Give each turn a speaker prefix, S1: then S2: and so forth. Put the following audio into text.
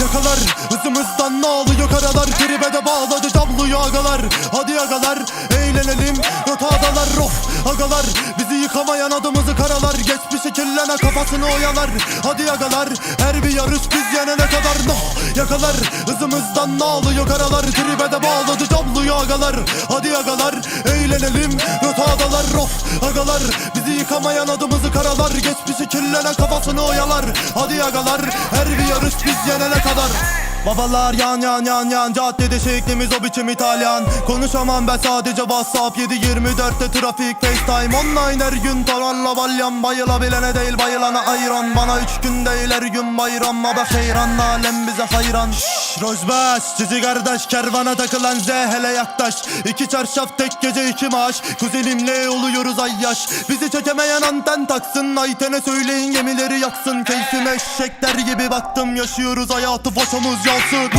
S1: Yakalar hızımızdan ne alıyor karalar Tribede bağladı camlıyor agalar Hadi agalar eğlenelim Yota adalar of agalar Bizi yıkamayan adımızı karalar Geçmişi kirlene kafasını oyalar Hadi agalar her bir yarış biz yenene kadar No yakalar hızımızdan ne alıyor karalar Tribede bağladı camlıyor agalar Hadi agalar eğlenelim Yota adalar of agalar Bizi yıkamayan adımızı karalar Geç Geçmişi kirlene kafasını oyalar. Hadi agalar her bir yarış biz yenene kadar. Babalar yan yan yan yan. Caddede şeklimiz o biçim İtalyan. Konuşamam ben sadece Whatsapp 7-24'te trafik FaceTime. Online her gün taranla balyan. Bayılabilene değil bayılana ayran. Bana üç gün değil her gün bayram. Ama heyran alem bize hayran. Şşş Rojbaş Cici kardeş kervana takılan Z hele yaklaş. İki çarşaf tek gece iki maaş. Kuzenimle oluyoruz ay yaş. Bizi çekemeyen anten taksın. Ayten'e söyleyin gemileri yaksın. Keyfime eşekler gibi baktım. Yaşıyoruz hayatı faşamız yansın